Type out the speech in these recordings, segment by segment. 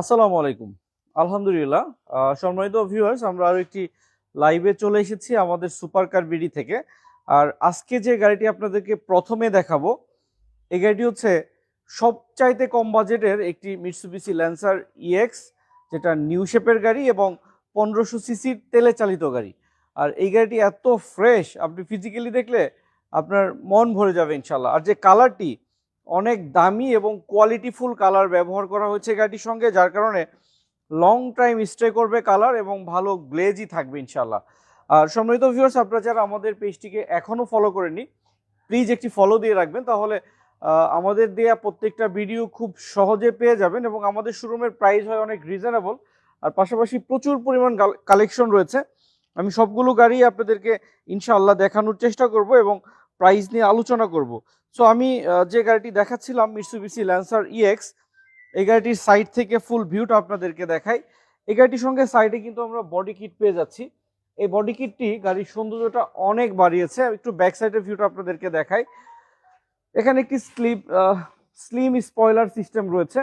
আসসালামু আলাইকুম। আলহামদুলিল্লাহ সম্মানিত ভিউয়ার্স আমরা আরও একটি লাইভে চলে এসেছি আমাদের সুপার কার বিডি থেকে। আর আজকে যে গাড়িটি আপনাদেরকে প্রথমে দেখাবো, এই গাড়িটি হচ্ছে সবচাইতে কম বাজেটের একটি মিটসুবিসি ল্যান্সার ইএক্স যেটা নিউ শেপের গাড়ি এবং পনেরোশো সিসির তেলে চালিত গাড়ি। আর এই গাড়িটি এত ফ্রেশ আপনি ফিজিক্যালি দেখলে আপনার মন ভরে যাবে ইনশাল্লাহ আর যে কালারটি অনেক দামি এবং কোয়ালিটিফুল কালার ব্যবহার করা হয়েছে গাড়িটির সঙ্গে, যার কারণে লং টাইম স্টে করবে কালার এবং ভালো গ্লেজই থাকবে ইনশাল্লাহ আর সম্মানিত ভিউয়ার্স আপনারা যারা আমাদের পেজটিকে এখনও ফলো করেনি প্লিজ একটি ফলো দিয়ে রাখবেন, তাহলে আমাদের দেয়া প্রত্যেকটা ভিডিও খুব সহজে পেয়ে যাবেন এবং আমাদের শোরুমের প্রাইস হয় অনেক রিজনেবল আর পাশাপাশি প্রচুর পরিমাণ কালেকশন রয়েছে। আমি সবগুলো গাড়ি আপনাদেরকে ইনশাআল্লাহ দেখানোর চেষ্টা করব এবং প্রাইস নিয়ে আলোচনা করব। সো আমি যে গাড়িটি দেখাচ্ছিলাম মিটসুবিসি ল্যান্সার ইএক্স এই গাড়িটির সাইড থেকে ফুল ভিউটা আপনাদেরকে দেখাই। এই গাড়িটির সঙ্গে সাইডে কিন্তু আমরা বডি কিট পেয়ে যাচ্ছি। এই বডি কিটটি গাড়ির সৌন্দর্যটা অনেক বাড়িয়েছে। একটু ব্যাক সাইডের ভিউটা আপনাদেরকে দেখাই। এখানে একটি স্লিপ স্লিম স্পয়লার সিস্টেম রয়েছে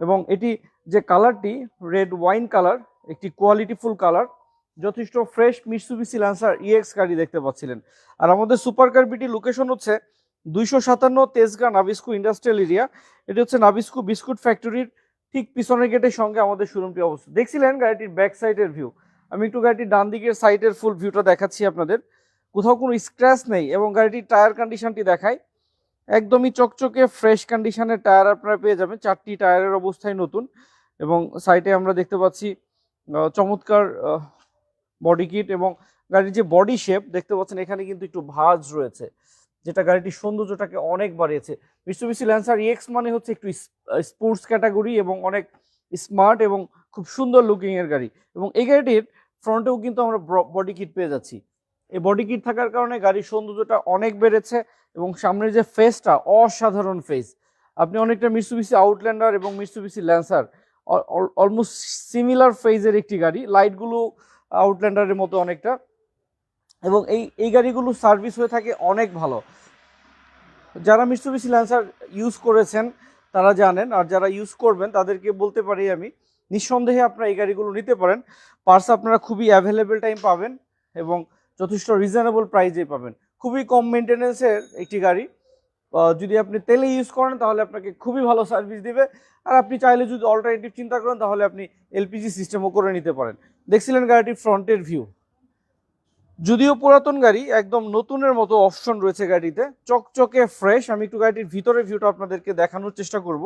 এবং এটি যে কালারটি রেড ওয়াইন কালার একটি কোয়ালিটিফুল কালার যথেষ্ট ফ্রেশ মিটসুবিসি ল্যান্সার ইএক্স গাড়ি দেখতে পাচ্ছিলেন। আর আমাদের সুপার কারবিটি লোকেশন হচ্ছে দুইশো সাতান্ন তেজগাঁ নাবিস্কু ইন্ডাস্ট্রিয়াল এরিয়া। এটি হচ্ছে নাবিস্কু বিস্কুট ফ্যাক্টরির ঠিক পিছনের গেটের সঙ্গে আমাদের শোরুমটি অবস্থিত। দেখছিলেন গাড়িটির ব্যাক সাইডের ভিউ আমি একটু গাড়িটির ডান দিকের সাইডের ফুল ভিউটা দেখাচ্ছি আপনাদের। কোথাও কোনো স্ক্র্যাচ নেই এবং গাড়িটির টায়ার কন্ডিশনটি দেখায় একদমই চকচকে ফ্রেশ কন্ডিশনের টায়ার আপনারা পেয়ে যাবেন। চারটি টায়ারের অবস্থায় নতুন এবং সাইডে আমরা দেখতে পাচ্ছি চমৎকার বডি কিট এবং গাড়ির যে বডি শেপ দেখতে পাচ্ছেন, এখানে কিন্তু একটু ভাজ রয়েছে। যেটা গাড়িটির সৌন্দর্যটাকে অনেক বাড়িয়েছে। মিটসুবিসি ল্যান্সার ইএক্স মানে হচ্ছে একটু স্পোর্টস ক্যাটাগরি এবং অনেক স্মার্ট এবং খুব সুন্দর লুকিং এর গাড়ি। এবং এই গাড়িটির ফ্রন্টেও কিন্তু আমরা বডি কিট পেয়ে যাচ্ছি। এই বডি কিট থাকার কারণে গাড়ির সৌন্দর্যটা অনেক বেড়েছে এবং সামনের যে ফেসটা অসাধারণ ফেস আপনি অনেকটা মিটসুবিসি আউটল্যান্ডার এবং মিটসুবিসি ল্যান্সার অলমোস্ট সিমিলার ফেজের একটি গাড়ি। লাইটগুলো আউটল্যান্ডারের মতো অনেকটা। এবং এই এই গাড়িগুলো সার্ভিস হয়ে থাকে অনেক ভালো। যারা মিটসুবিসি ল্যান্সার ইউজ করেছেন, তারা জানেন, আর যারা ইউজ করবেন, তাদেরকে বলতে পারি আমি, নিঃসন্দেহে আপনারা এই গাড়িগুলো নিতে পারেন। পার্স আপনারা খুবই অ্যাভেলেবেল টাইম পাবেন এবং যথেষ্ট রিজনেবল প্রাইজে পাবেন। খুবই কম মেনটেনেন্সের একটি গাড়ি। যদি আপনি তেলে ইউজ করেন, তাহলে আপনাকে খুবই ভালো সার্ভিস দিবে। আর আপনি চাইলে যদি অল্টারনেটিভ চিন্তা করেন, তাহলে আপনি এলপিজি সিস্টেমও করে নিতে পারেন। দেখছিলেন গাড়িটির ফ্রন্টের ভিউ যদিও পুরাতন গাড়ি, একদম নতুনের মতো অপশন রয়েছে গাড়িতে। চকচকে ফ্রেশ আমি একটু গাড়িটির ভিতরের ভিউটা আপনাদেরকে দেখানোর চেষ্টা করব।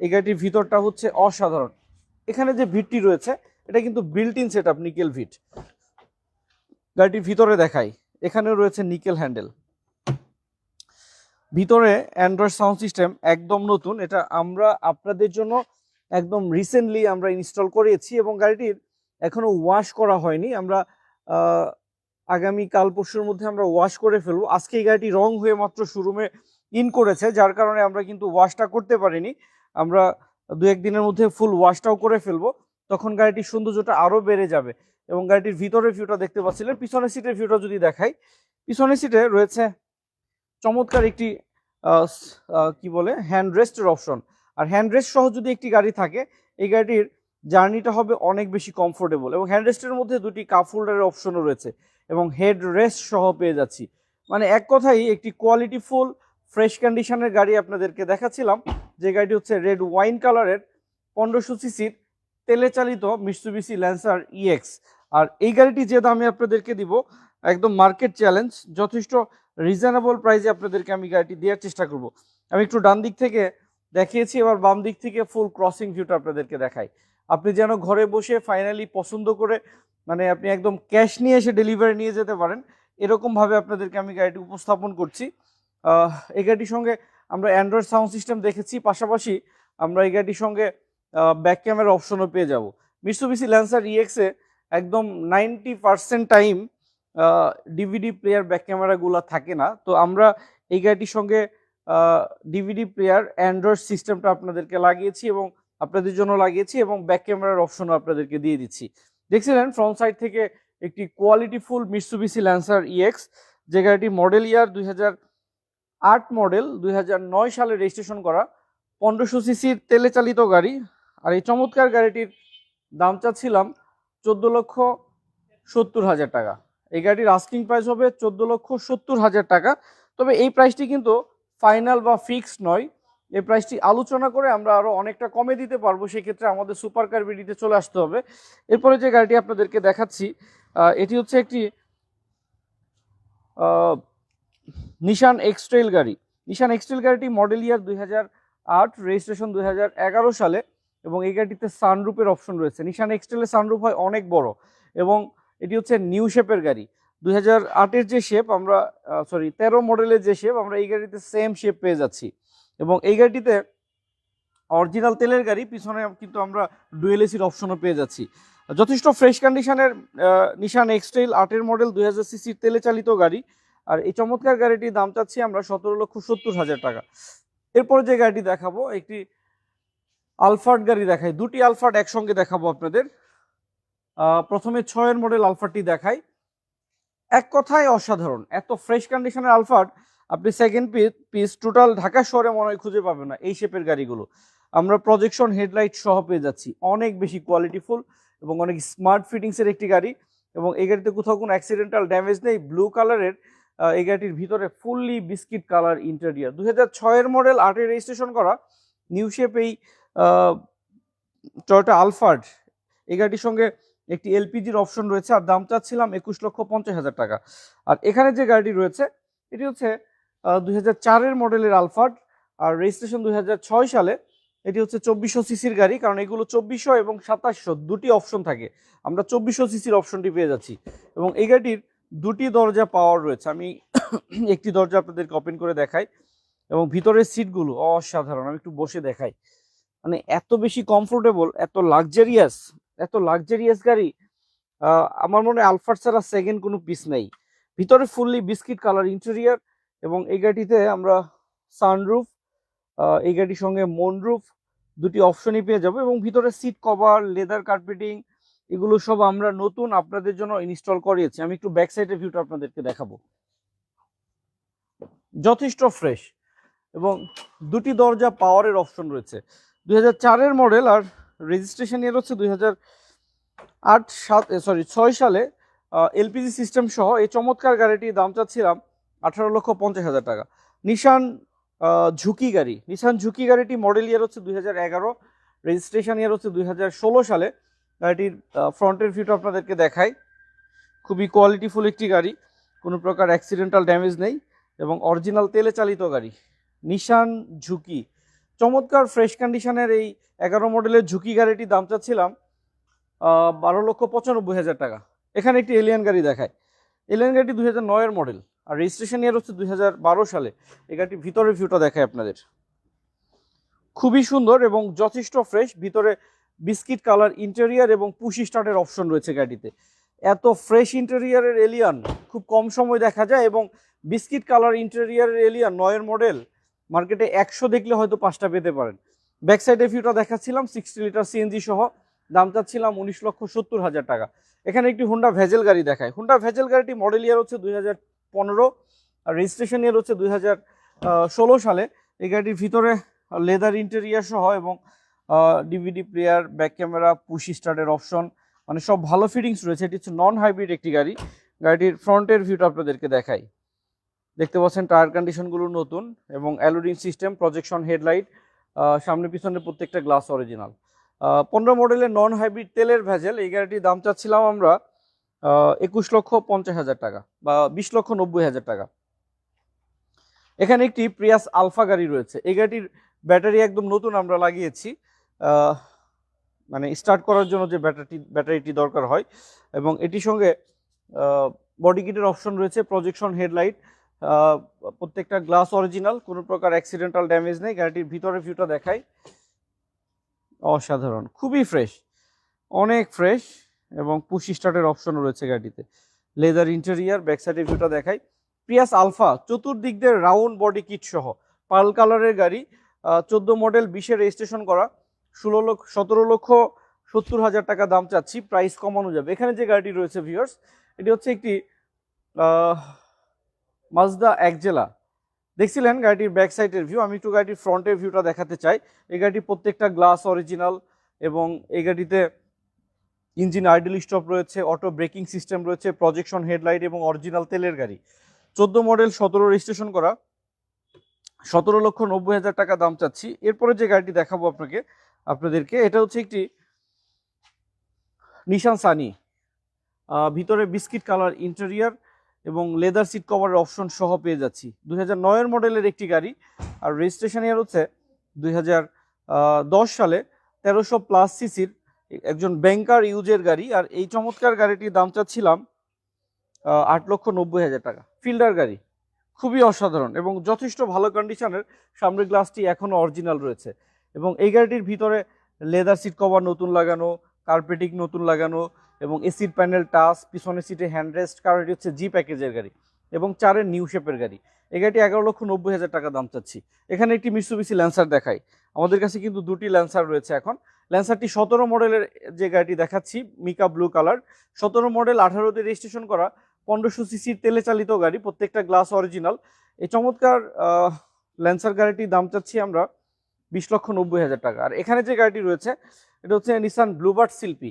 এই গাড়িটির ভিতরটা হচ্ছে অসাধারণ। এখানে যে ভিটটি রয়েছে, এটা কিন্তু built in set up nickel ভিট গাড়িটির ভিতরে দেখাই, এখানেও রয়েছে নিকেল হ্যান্ডেল ভিতরে অ্যান্ড্রয়েড সাউন্ড সিস্টেম একদম নতুন, এটা আমরা আপনাদের জন্য একদম রিসেন্টলি আমরা ইনস্টল করিয়েছি এবং গাড়িটির এখনও ওয়াশ করা হয়নি। আমরা আগামী কাল পরশুর মধ্যে আমরা ওয়াশ করে ফেলব। আজকে এই গাড়িটি রং হয়ে মাত্র শোরুমে ইন করেছে, যার কারণে আমরা কিন্তু ওয়াশটা করতে পারিনি। আমরা দু একদিনের মধ্যে ফুল ওয়াশটাও করে ফেলব। তখন গাড়িটির সৌন্দর্যটা আরও বেড়ে যাবে এবং গাড়িটির ভিতরের ভিউটা দেখতে পাচ্ছিলেন। পিছনের সিটের ভিউটা যদি দেখাই, পিছনের সিটে রয়েছে চমৎকার একটি কি বলে হ্যান্ড রেস্টের অপশন আর হ্যান্ড রেস্ট সহ যদি একটি গাড়ি থাকে, এই গাড়িটির জার্নিটা হবে অনেক বেশি কমফোর্টেবল এবং হ্যান্ড রেস্টের মধ্যে দুটি কাপ হোল্ডারের অপশনও রয়েছে। এবং হেড রেস্ট সহ পেয়ে যাচ্ছি। মানে এক কথাই একটি কোয়ালিটিফুল ফ্রেশ কন্ডিশনের গাড়ি আপনাদেরকে দেখাচ্ছিলাম। যে গাড়িটি হচ্ছে রেড ওয়াইন কালারের পনেরোশো সিসির তেলে চালিত মিটসুবিসি ল্যান্সার ইএক্স আর এই গাড়িটি যে দামে আপনাদেরকে দিব, একদম মার্কেট চ্যালেঞ্জ যথেষ্ট রিজনেবল প্রাইসে আপনাদেরকে আমি গাড়িটি দেওয়ার চেষ্টা করব। আমি একটু ডান দিক থেকে দেখিয়েছি, এবার বাম দিক থেকে ফুল ক্রসিং ভিউটা আপনাদেরকে দেখাই। আপনি যেন ঘরে বসে ফাইনালি পছন্দ করে মানে আপনি একদম ক্যাশ নিয়ে এসে ডেলিভারি নিয়ে যেতে পারেন। এরকমভাবে আপনাদেরকে আমি গাড়িটি উপস্থাপন করছি। এই গাড়িটির সঙ্গে আমরা অ্যান্ড্রয়েড সাউন্ড সিস্টেম দেখেছি, পাশাপাশি আমরা এই গাড়িটির সঙ্গে ব্যাক ক্যামেরা অপশনও পেয়ে যাব। মিটসুবিসি ল্যান্সার ইএক্সে একদম ninety percent time DVD player back ক্যামেরাগুলো থাকে না। তো আমরা এই গাড়িটির সঙ্গে ডিভিডি প্লেয়ার অ্যান্ড্রয়েড সিস্টেমটা আপনাদেরকে লাগিয়েছি এবং আপনাদের জন্য লাগিয়েছি এবং ব্যাক ক্যামেরার অপশনও আপনাদেরকে দিয়ে দিচ্ছি। দেখছিলেন ফ্রন্ট সাইড থেকে একটি কোয়ালিটিফুল মিটসুবিসি ল্যান্সার ইএক্স যে গাড়িটি মডেল ইয়ার দুই আট মডেল দুই হাজার নয় সালে রেজিস্ট্রেশন করা। পনেরোশো সিসির তেলে চালিত গাড়ি। আর এই চমৎকার গাড়িটির দাম চাচ্ছিলাম চোদ্দ লক্ষ সত্তর হাজার টাকা। এই গাড়ির আস্কিং প্রাইস হবে চোদ্দ লক্ষ সত্তর হাজার টাকা। তবে এই প্রাইসটি কিন্তু ফাইনাল বা ফিক্সড নয়। এই প্রাইসটি আলোচনা করে আমরা আরও অনেকটা কমে দিতে পারব, সেক্ষেত্রে আমাদের সুপার কার বিডিতে চলে আসতে হবে। এরপরে যে গাড়িটি আপনাদেরকে দেখাচ্ছি এটি হচ্ছে একটি নিশান এক্সট্রেল গাড়ি। নিশান এক্সট্রেল গাড়িটি মডেল ইয়ার দুই আট রেজিস্ট্রেশন দুই হাজার এগারো সালে এবং এই গাড়িটিতে সানরুপের অপশন রয়েছে। নিশান এক্সট্রেলের সানরুপ হয় অনেক বড় এবং এটি হচ্ছে নিউ শেপের গাড়ি। দুই হাজার আটের যে শেপ আমরা সরি তেরো মডেলের যে শেপ আমরা এই গাড়িতে সেম শেপ পেয়ে যাচ্ছি। এবং এই গাড়িটিতে অরিজিনাল তেলের গাড়ি, পিছনে কিন্তু আমরা ডুয়েল এসির অপশনও পেয়ে যাচ্ছি। যথেষ্ট ফ্রেশ কন্ডিশনের নিশান এক্সট্রেল আটের মডেল দুই হাজার সিসির তেলে চালিত গাড়ি। আর এই চমৎকার গাড়িটির দাম চাচ্ছি আমরা সতেরো লক্ষ সত্তর হাজার টাকা। এরপরে যে গাড়িটি দেখাবো, একটি আলফার্ড গাড়ি দেখাই। দুটি আলফার্ড একসঙ্গে দেখাবো আপনাদের। প্রথমে ছয়ের মডেল আলফারটি দেখাই। এক কথায় অসাধারণ। এত ফ্রেশ কন্ডিশনের আলফার্ড আপনি সেকেন্ড পিস টোটাল ঢাকা শহরে মনে হয় খুঁজে পাবেন না, এই শেপের গাড়িগুলো। আমরা প্রজেকশন হেডলাইট সহ পেয়ে যাচ্ছি। অনেক বেশি কোয়ালিটিফুল এবং অনেক স্মার্ট ফিটিংসের একটি গাড়ি এবং এই গাড়িতে কোথাও কোনো অ্যাক্সিডেন্টাল ড্যামেজ নেই। ব্লু কালারের এই গাড়িটির ভিতরে ফুললি বিস্কিট কালার ইন্টেরিয়ার দু হাজার ছয়ের মডেল আটে রেজিস্ট্রেশন করা। নিউ শেপ এই টয়োটা আলফার্ড এই গাড়িটির সঙ্গে একটি এলপিজির অপশন রয়েছে। আর দাম চাচ্ছিলাম একুশ লক্ষ পঞ্চাশ হাজার টাকা। আর এখানে যে গাড়িটি রয়েছে, এটি হচ্ছে দুই চারের মডেলের আলফার্ড আর রেজিস্ট্রেশন দুই হাজার ছয় সালে। এটি হচ্ছে চব্বিশশো সিসির গাড়ি, কারণ এগুলো চব্বিশশো এবং সাতাশশো দুটি অপশন থাকে। আমরা চব্বিশশো সিসির অপশনটি পেয়ে যাচ্ছি। এবং এই গাড়িটির দুটি দরজা পাওয়ার রয়েছে। আমি একটি দরজা আপনাদেরকে ওপেন করে দেখাই। এবং ভিতরের সিটগুলো অসাধারণ। আমি একটু বসে দেখাই। মানে এত বেশি কমফোর্টেবল এত লাক্সারিয়াস এত লাক্সারিয়াস গাড়ি আমার মনে হয় আলফার ছাড়া সেকেন্ড কোনো পিস নেই। ভিতরে ফুললি বিস্কিট কালার ইন্টেরিয়ার এবং এই গাড়িটিতে আমরা সানরুফ এই গাড়ির সঙ্গে মনরুফ দুটি অপশনই পেয়ে যাব এবং ভিতরে সিট কভার লেদার কার্পেটিং এগুলো সব আমরা নতুন আপনাদের জন্য ইনস্টল করিয়েছি। আমি একটু ব্যাক সাইডের ভিউটা আপনাদেরকে দেখাবো। যথেষ্ট ফ্রেশ এবং দুটি দরজা পাওয়ারের অপশন রয়েছে। দুই হাজার চারের মডেল আর রেজিস্ট্রেশন ইয়ার হচ্ছে দুই হাজার আট সাত সরি ছয় সালে এলপিজি সিস্টেম সহ এই চমৎকার গাড়িটির দাম চাচ্ছিলাম আঠারো লক্ষ পঞ্চাশ হাজার টাকা। নিশান ঝুঁকি গাড়ি। নিশান ঝুঁকি গাড়িটি মডেল ইয়ার হচ্ছে দুই হাজার এগারো। রেজিস্ট্রেশন ইয়ার হচ্ছে দুই হাজার ষোলো সালে। গাড়িটির ফ্রন্টের ভিউটা আপনাদেরকে দেখাই। খুবই কোয়ালিটিফুল একটি গাড়ি। কোনো প্রকার অ্যাক্সিডেন্টাল ড্যামেজ নেই এবং অরিজিনাল তেলে চালিত গাড়ি। নিশান ঝুঁকি। চমৎকার ফ্রেশ কন্ডিশনের এই এগারো মডেলের ঝুঁকি গাড়িটির দাম চাচ্ছিলাম বারো লক্ষ পঁচানব্বই হাজার টাকা। এখানে একটি এলিয়ান গাড়ি দেখায় এলিয়ান গাড়িটি দুই হাজার নয়ের মডেল আর রেজিস্ট্রেশন ইয়ার হচ্ছে দুই হাজার বারো সালে। এই গাড়িটির ভিতরের ভিউটা দেখায় আপনাদের। খুবই সুন্দর এবং যথেষ্ট ফ্রেশ ভিতরে বিস্কিট কালার ইন্টেরিয়ার এবং পুশি স্টার্টের অপশন রয়েছে গাড়িতে। এত ফ্রেশ ইন্টেরিয়ারের এলিয়ান খুব কম সময় দেখা যায় এবং বিস্কিট কালার ইন্টেরিয়ারের এলিয়ান নয়ের মডেল মার্কেটে একশো দেখলে হয়তো পাঁচটা পেতে পারেন। ব্যাক সাইডের ভিউটা দেখাচ্ছিলাম সিক্সটি লিটার সিএনজি সহ। দাম চাচ্ছিলাম উনিশ লক্ষ সত্তর হাজার টাকা। এখানে একটি হুন্ডা ভেজেল গাড়ি দেখায়। হুন্ডা ভেজেল গাড়িটি মডেল ইয়ার হচ্ছে দুই হাজার পনেরো। আর রেজিস্ট্রেশন ইয়ার হচ্ছে দুই হাজার ষোলো সালে। এই গাড়ির ভিতরে লেদার ইন্টেরিয়ার সহ এবং DVD player back camera push স্টার্টের option মানে সব ভালো ফিটিংস রয়েছে। এটি হচ্ছে নন হাইব্রিড একটি গাড়ি। গাড়িটির ফ্রন্টের ভিউটা আপনাদেরকে দেখাই। দেখতে পাচ্ছেন টায়ার কন্ডিশনগুলো নতুন এবং অ্যালোডিং সিস্টেম প্রজেকশন হেডলাইট সামনে পিছনে প্রত্যেকটা গ্লাস অরিজিনাল পনেরো মডেলের নন হাইব্রিড তেলের ভেজেল। এই গাড়িটির দাম চাচ্ছিলাম আমরা একুশ লক্ষ পঞ্চাশ হাজার টাকা বা বিশ লক্ষ নব্বই হাজার টাকা। এখানে একটি প্রিয়াস আলফা গাড়ি রয়েছে। এই গাড়িটির ব্যাটারি একদম নতুন আমরা লাগিয়েছি। মানে স্টার্ট করার জন্য যে ব্যাটারি ব্যাটারিটি দরকার হয় এবং এটির সঙ্গে বডি কিটের অপশন রয়েছে প্রজেকশন হেডলাইট প্রত্যেকটা গ্লাস অরিজিনাল কোনো প্রকার অ্যাক্সিডেন্টাল ড্যামেজ নেই। গাড়িটির ভিতরে ভিউটা দেখাই। অসাধারণ, খুবই ফ্রেশ অনেক ফ্রেশ এবং পুশি স্টার্টের অপশন রয়েছে গাড়িতে। লেদার ইন্টেরিয়ার ব্যাক সাইডের ভিউটা দেখাই। প্রিয়াস আলফা চতুর্দিক দিয়ে রাউন্ড বডি কিট সহ। পার্ল কালারের গাড়ি চোদ্দ মডেল বিশে রেজিস্ট্রেশন করা। ষোলো লক্ষ, সতেরো লক্ষ, সত্তর হাজার টাকা দাম চাচ্ছি প্রাইস কমানো যাবে। এখানে যে গাড়িটি রয়েছে ভিউয়ার্স এটি হচ্ছে একটি মাজদা একজেলা। দেখছিলেন গাড়িটির ব্যাক সাইডের ভিউ আমি একটু গাড়িটির ফ্রন্টের ভিউটা দেখাতে চাই। এই গাড়িটির প্রত্যেকটা গ্লাস অরিজিনাল এবং এই গাড়িতে ইঞ্জিন আইডল স্টপ রয়েছে অটো ব্রেকিং সিস্টেম রয়েছে প্রজেকশন হেডলাইট এবং অরিজিনাল তেলের গাড়ি। চোদ্দ মডেল সতেরো রেজিস্ট্রেশন করা। সতেরো লক্ষ নব্বই হাজার টাকা দাম চাচ্ছি। এরপরে যে গাড়িটি দেখাবো আপনাকে, আপনাদেরকে, এটা হচ্ছে একটি নিশান সানি ভিতরে বিস্কিট কালার ইন্টেরিয়ার এবং লেদার সিট কভারের অপশন সহ পেয়ে যাচ্ছি। দুই হাজার মডেলের একটি গাড়ি। আর রেজিস্ট্রেশন ইয়ার হচ্ছে দুই হাজার দশ সালে তেরোশো প্লাস সিসির একজন ব্যাংকার ইউজের গাড়ি, আর এই চমৎকার গাড়িটির দাম চাচ্ছিলাম আট লক্ষ নব্বই হাজার টাকা। ফিল্ডার গাড়ি, খুবই অসাধারণ এবং যথেষ্ট ভালো কন্ডিশনের সামনের গ্লাসটি এখনও অরিজিনাল রয়েছে এবং এই গাড়িটির ভিতরে লেদার সিট কভার নতুন লাগানো কার্পেটিং নতুন লাগানো এবং এসির প্যানেল টাচ, পিছনের সিটে হ্যান্ডরেস্ট কারণ এটি হচ্ছে জি প্যাকেজের গাড়ি এবং চারের নিউ শেপের গাড়ি। এই গাড়িটি এগারো লক্ষ নব্বই হাজার টাকা দাম চাচ্ছি। এখানে একটি মিসুবিসি ল্যান্সার দেখাই। আমাদের কাছে কিন্তু দুটি ল্যান্সার রয়েছে এখন। ল্যান্সারটি সতেরো মডেলের যে গাড়িটি দেখাচ্ছি মিকা ব্লু কালার সতেরো মডেল, আঠারোতে রেজিস্ট্রেশন করা, পনেরোশো সিসির তেলে চালিত গাড়ি, প্রত্যেকটা গ্লাস অরিজিনাল এই চমৎকার ল্যান্সার গাড়িটির দাম চাচ্ছি আমরা বিশ লক্ষ নব্বই হাজার টাকা। আর এখানে যে গাড়িটি রয়েছে, এটা হচ্ছে নিসান ব্লুবার্ড শিল্পী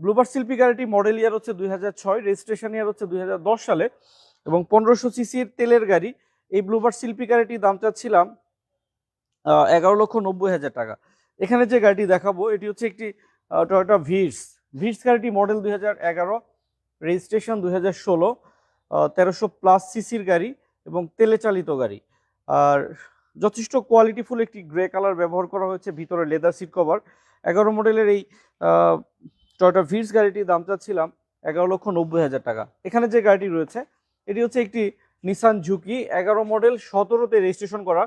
ব্লুবার্ড শিল্পী গাড়িটি মডেল ইয়ার হচ্ছে দুই হাজার ছয় রেজিস্ট্রেশন ইয়ার হচ্ছে দুই হাজার দশ সালে। এবং পনেরোশো সিসির তেলের গাড়ি, এই ব্লুবার্ড শিল্পী গাড়িটির দাম চাচ্ছিলাম এগারো লক্ষ নব্বই হাজার টাকা। এখানে যে গাড়িটি দেখাবো, এটি হচ্ছে একটি টয়োটা ভিডস ভিডস গাড়িটি মডেল দুই হাজার এগারো রেজিস্ট্রেশন দুই হাজার ষোলো তেরোশো প্লাস সিসির গাড়ি এবং তেলে চালিত গাড়ি। আর যথেষ্ট কোয়ালিটিফুল একটি গ্রে কালার ব্যবহার করা হয়েছে, ভিতরে লেদার সিট কভার এগারো মডেলের এই টয়োটা ভিডস গাড়িটির দাম চাচ্ছিলাম এগারো লক্ষ নব্বই হাজার টাকা। এখানে যে গাড়িটি রয়েছে, এটি হচ্ছে একটি নিসান ঝুঁকি এগারো মডেল সতেরোতে রেজিস্ট্রেশন করা।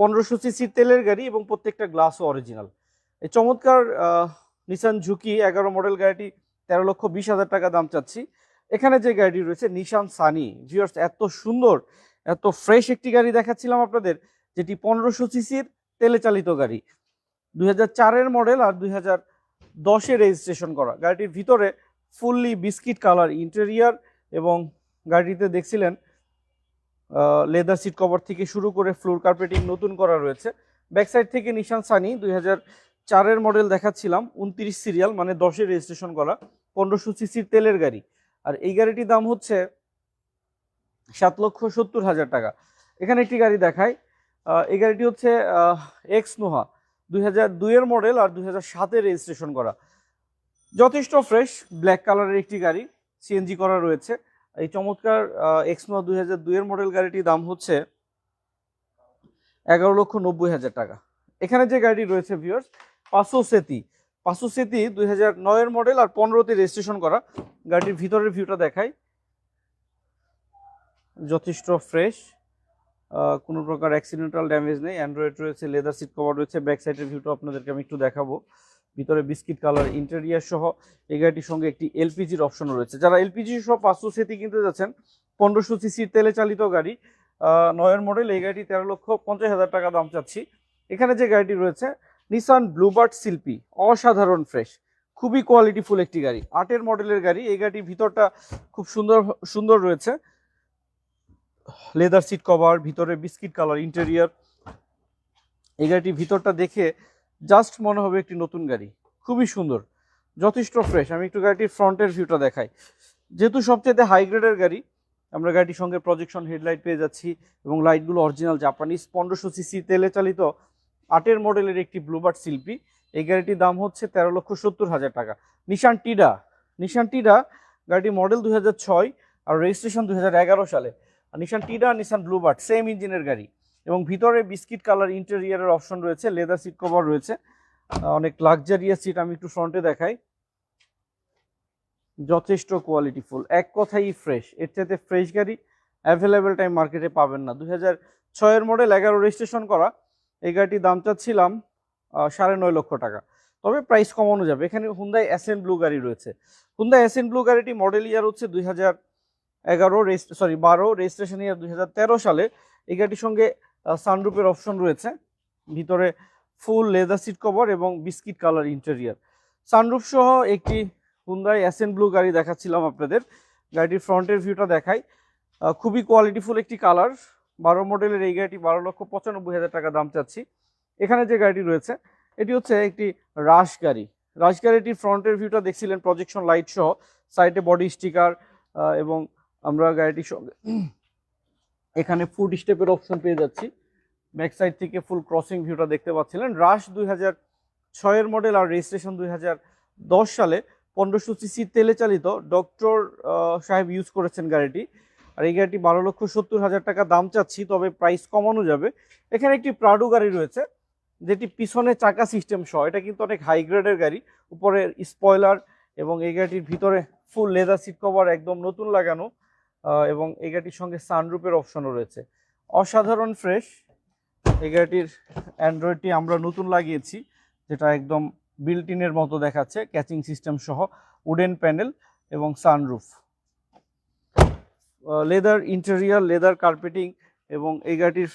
পনেরোশো সিসির তেলের গাড়ি এবং প্রত্যেকটা গ্লাসও অরিজিনাল এই চমৎকার নিসান ঝুঁকি এগারো মডেল গাড়িটি তেরো লক্ষ বিশ হাজার টাকা দাম চাচ্ছি। এখানে যে গাড়িটি রয়েছে নিশান সানি ভিউয়ার্স এত সুন্দর, এত ফ্রেশ একটি গাড়ি দেখাচ্ছিলাম আপনাদের, যেটি পনেরোশো সিসির তেলে চালিত গাড়ি। দুই চারের মডেল আর দুই হাজার দশে রেজিস্ট্রেশন করা। গাড়িটির ভিতরে ফুললি বিস্কিট কালার ইন্টেরিয়ার এবং গাড়িটিতে দেখছিলেন লেদার সিট কভার থেকে শুরু করে ফ্লোর কার্পেটিং নতুন করা রয়েছে। ব্যাক সাইড থেকে নিশান সানি দুই চারের মডেল দেখাচ্ছিলাম, উনত্রিশ সিরিয়াল মানে দশে রেজিস্ট্রেশন করা, পনেরোশো সিসির তেলের গাড়ি। আর এই গাড়িটির দাম হচ্ছে সাত লক্ষ সত্তর হাজার টাকা। এখানে একটি গাড়ি দেখায় এই গাড়িটি হচ্ছে এক্স নোহা দুই হাজার দুইয়ের মডেল আর দুই হাজার সাতে রেজিস্ট্রেশন করা। যথেষ্ট ফ্রেশ ব্ল্যাক কালারের একটি গাড়ি সিএনজি করা রয়েছে। এই চমৎকার এক্স নোহা দুই হাজার দুইয়ের মডেল গাড়িটির দাম হচ্ছে এগারো লক্ষ নব্বই হাজার টাকা। এখানে যে গাড়িটি রয়েছে ভিউয়ার্স পাঁচশো সেতি। পাঁচশো সেতি দুই হাজার নয়ের মডেল আর পনেরোতে রেজিস্ট্রেশন করা। গাড়ির ভিতরের ভিউটা দেখাই। যথেষ্ট ফ্রেশ কোনো প্রকার অ্যাক্সিডেন্টাল ড্যামেজ নেই। অ্যান্ড্রয়েড রয়েছে লেদার সিট কভার রয়েছে ব্যাক সাইডের ভিউটা আপনাদেরকে আমি একটু দেখাবো। ভিতরে বিস্কিট কালার ইন্টেরিয়ার সহ এই গাড়িটির সঙ্গে একটি এলপিজির অপশন রয়েছে। যারা এলপিজি সহ পাঁচশো সেতি কিনতে যাচ্ছেন, পনেরোশো সিসির তেলে চালিত গাড়ি নয়ের মডেল এই গাড়িটি তেরো লক্ষ পঞ্চাশ হাজার টাকা দাম চাচ্ছি। এখানে যে গাড়িটি রয়েছে নিসান ব্লুবার্ড শিল্পী অসাধারণ ফ্রেশ খুবই কোয়ালিটিফুল একটি গাড়ি। আটের মডেলের গাড়ি, এই গাড়ির ভিতরটা খুব সুন্দর সুন্দর রয়েছে। লেদার সিট কভার ভিতরে বিস্কিট কালার ইন্টেরিয়ার এই গাড়িটির ভিতরটা দেখে জাস্ট মনে হবে একটি নতুন গাড়ি। খুবই সুন্দর, যথেষ্ট ফ্রেশ আমি একটু গাড়িটির ফ্রন্টের ভিউটা দেখাই। যেহেতু সবচেয়ে হাই গ্রেডের গাড়ি, আমরা গাড়িটির সঙ্গে প্রজেকশন হেডলাইট পেয়ে যাচ্ছি এবং লাইটগুলো অরিজিনাল জাপানিজ পনেরোশো সিসি তেলে চালিত আটের মডেলের একটি ব্লুবার্ড শিল্পী। এই গাড়িটির দাম হচ্ছে তেরো লক্ষ সত্তর হাজার টাকা। নিশান টিডা নিশান টিডা গাড়িটি মডেল দুই হাজার ছয় আর রেজিস্ট্রেশন দুই হাজার এগারো সালে। আর নিশান টিডা নিশান ব্লুবার্ড সেম ইঞ্জিনের গাড়ি। এবং ভিতরে বিস্কিট কালার ইন্টেরিয়ারের অপশন রয়েছে লেদার সিট কভার রয়েছে। অনেক লাক্সারিয়াস সিট আমি একটু ফ্রন্টে দেখাই। যথেষ্ট কোয়ালিটিফুল এক কথাই ফ্রেশ এর চাইতে ফ্রেশ গাড়ি অ্যাভেলেবেল টাইম মার্কেটে পাবেন না। দুই হাজার ছয়ের মডেল এগারো রেজিস্ট্রেশন করা। এই গাড়িটির দাম চাচ্ছিলাম সাড়ে নয় লক্ষ টাকা। তবে প্রাইস কমানো যাবে। এখানে হুন্দাই অ্যাসেন ব্লু গাড়ি রয়েছে। হুন্দাই অ্যাসেন ব্লু গাড়িটি মডেল ইয়ার হচ্ছে দুই হাজার এগারো সরি বারো রেজিস্ট্রেশন ইয়ার দুই হাজার তেরো সালে। এই গাড়িটির সঙ্গে সানরুপের অপশন রয়েছে। ভিতরে ফুল লেদার সিট কভার এবং বিস্কিট কালার ইন্টেরিয়ার সানরুফ সহ একটি হুন্দাই অ্যাসেন ব্লু গাড়ি দেখাচ্ছিলাম আপনাদের। গাড়িটির ফ্রন্টের ভিউটা দেখাই। খুবই কোয়ালিটিফুল একটি কালার বারো মডেলের এই গাড়িটি বারো লক্ষ পঁচানব্বই হাজার টাকা দাম চাচ্ছি। এখানে যে গাড়িটি রয়েছে, এটি হচ্ছে একটি রাশ গাড়ি। রাশ গাড়িটির ফ্রন্টের ভিউটা দেখছিলেন প্রজেকশন লাইট সহ। সাইডে বডি স্টিকার এবং আমরা গাড়িটির সঙ্গে এখানে ফুড স্টেপের অপশন পেয়ে যাচ্ছি। ব্যাক সাইড থেকে ফুল ক্রসিং ভিউটা দেখতে পাচ্ছিলেন। রাশ দুই হাজার ছয়ের মডেল আর রেজিস্ট্রেশন দুই হাজার দশ সালে পনেরোশো সিসি তেলে চালিত ডক্টর সাহেব ইউজ করেছেন গাড়িটি। আর এই গাড়িটি বারো লক্ষ সত্তর হাজার টাকা দাম চাচ্ছি, তবে প্রাইস কমানো যাবে। এখানে একটি প্রাডু গাড়ি রয়েছে, যেটি পিছনে চাকা সিস্টেম সহ। এটা কিন্তু অনেক হাই গ্রেডের গাড়ি, উপরে স্পয়লার এবং এই গাড়িটির ভিতরে ফুল লেদার সিট কভার একদম নতুন লাগানো। এবং এই গাড়িটির সঙ্গে সানরুপের অপশনও রয়েছে। অসাধারণ ফ্রেশ এই গাড়িটির অ্যান্ড্রয়েডটি আমরা নতুন লাগিয়েছি, যেটা একদম বিল্ট ইনের মতো দেখাচ্ছে ক্যাচিং সিস্টেম সহ উডেন প্যানেল এবং sunroof leather interior leather carpeting এবং এই গাড়িটির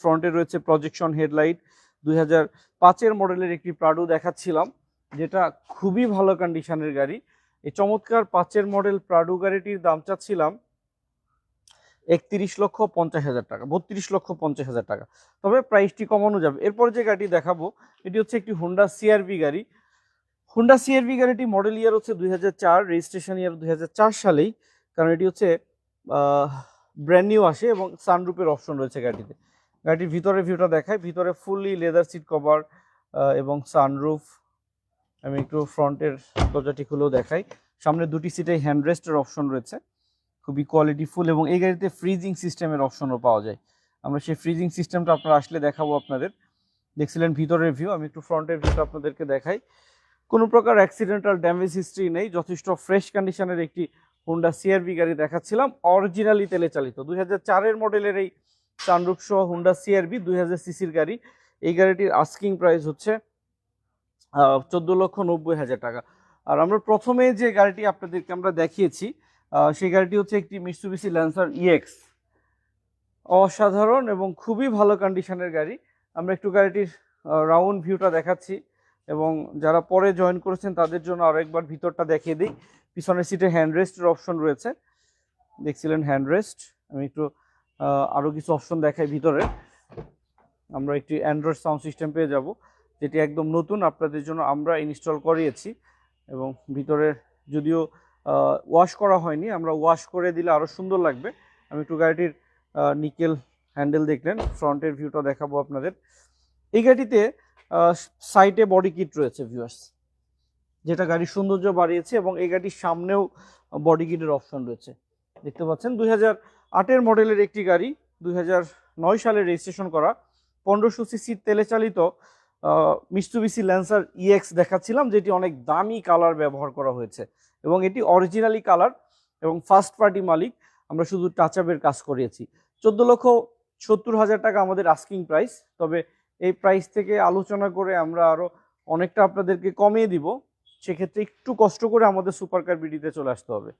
ফ্রন্টে রয়েছে প্রজেকশন হেডলাইট দুই হাজার পাঁচের মডেলের একটি প্রাডো দেখাচ্ছিলাম, যেটা খুবই ভালো কন্ডিশনের গাড়ি। এই চমৎকার পাঁচের মডেল প্রাডু গাড়িটির দাম চাচ্ছিলাম একত্রিশ লক্ষ পঞ্চাশ হাজার টাকা, বত্রিশ লক্ষ পঞ্চাশ হাজার টাকা। তবে প্রাইসটি কমানো যাবে। এরপর যে গাড়িটি দেখাবো, এটি হচ্ছে একটি হোন্ডা সিআরভি গাড়ি। হোন্ডা সিআরভি গাড়িটি মডেল ইয়ার হচ্ছে দুই হাজার চার রেজিস্ট্রেশন ইয়ার দুই হাজার চার সালেই, কারণ এটি হচ্ছে ব্র্যান্ড নিউ আসে এবং সানরুপের অপশন রয়েছে গাড়িতে গাড়িটির ভিতরে ভিউটা দেখায় ভিতরে ফুললি লেদার সিট কভার এবং সানরুফ আমি একটু ফ্রন্টের দরজাটি খুলেও দেখাই। সামনে দুটি সিটে হ্যান্ডরেস্টের অপশন রয়েছে। খুবই কোয়ালিটি ফুল এবং এই গাড়িতে ফ্রিজিং সিস্টেমের অপশনও পাওয়া যায়। আমরা সেই ফ্রিজিং সিস্টেমটা আপনারা আসলে দেখাবো আপনাদের। দেখছিলেন ভিতরের ভিউ আমি একটু ফ্রন্টের ভিউটা আপনাদেরকে দেখাই। কোনো প্রকার অ্যাক্সিডেন্টাল ড্যামেজ হিস্ট্রি নেই, যথেষ্ট ফ্রেশ কন্ডিশনের একটি হোন্ডা সিআরভি গাড়ি দেখাচ্ছিলাম। অরিজিনালি তেলে চালিত। দুই হাজার মডেলের এই সানরুফ সহ হোন্ডা সিআরভি দুই হাজার সিসির গাড়ি। এই গাড়িটির আস্কিং প্রাইস হচ্ছে চোদ্দ লক্ষ নব্বই হাজার টাকা। আর আমরা প্রথমে যে গাড়িটি আপনাদেরকে আমরা দেখিয়েছি সেই গাড়িটি হচ্ছে একটি মিসুবিসি ল্যান্সার ইএক্স অসাধারণ এবং খুবই ভালো কন্ডিশনের গাড়ি। আমরা একটু গাড়িটির রাউন্ড ভিউটা দেখাচ্ছি এবং যারা পরে জয়েন করেছেন তাদের জন্য আরও একবার ভিতরটা দেখিয়ে দিই। পিছনের সিটে হ্যান্ডরেস্টের অপশন রয়েছে। দেখছিলেন হ্যান্ডরেস্ট আমি একটু আরও কিছু অপশন দেখাই ভিতরে। আমরা একটি অ্যান্ড্রয়েড সাউন্ড সিস্টেম পেয়ে যাব। যেটি একদম নতুন আপনাদের জন্য আমরা ইনস্টল করিয়েছি এবং ভিতরে যদিও ওয়াশ করা হয়নি, আমরা ওয়াশ করে দিলে আরও সুন্দর লাগবে। আমি একটু গাড়িটির নিকেল হ্যান্ডেল দেখলেন ফ্রন্টের ভিউটা দেখাবো আপনাদের। এই গাড়িতে সাইডে বডি কিট রয়েছে ভিউয়ার্স যেটা গাড়ির সৌন্দর্য বাড়িয়েছে এবং এই গাড়ির সামনেও বডি কিটের অপশন রয়েছে। দেখতে পাচ্ছেন, দুই হাজার আটের মডেলের একটি গাড়ি, দুই হাজার নয় সালে রেজিস্ট্রেশন করা, পনেরোশো সিসির তেলে চালিত মিস্টুবিসি ল্যান্সার ইএক্স দেখাচ্ছিলাম, যেটি অনেক দামি কালার ব্যবহার করা হয়েছে। এবং এটি অরিজিনালি কালার এবং ফার্স্ট পার্টি মালিক, আমরা শুধু টাচ আপের কাজ করিয়েছি। চোদ্দ লক্ষ সত্তর হাজার টাকা আমাদের আস্কিং প্রাইস তবে এই প্রাইস থেকে আলোচনা করে আমরা আরও অনেকটা আপনাদেরকে কমিয়ে দিব। সেক্ষেত্রে একটু কষ্ট করে আমাদের সুপার কার বিডিতে চলে আসতে হবে।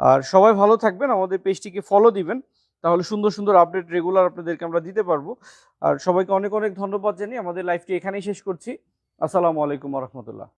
আর সবাই ভালো থাকবেন, আমাদের পেজটিকে ফলো দিবেন। তাহলে সুন্দর সুন্দর আপডেট রেগুলার আপনাদেরকে আমরা দিতে পারব। আর সবাইকে অনেক অনেক ধন্যবাদ জানিয়ে আমাদের লাইফটি এখানেই শেষ করছি। আসসালামু আলাইকুম রহমতুল্লাহ।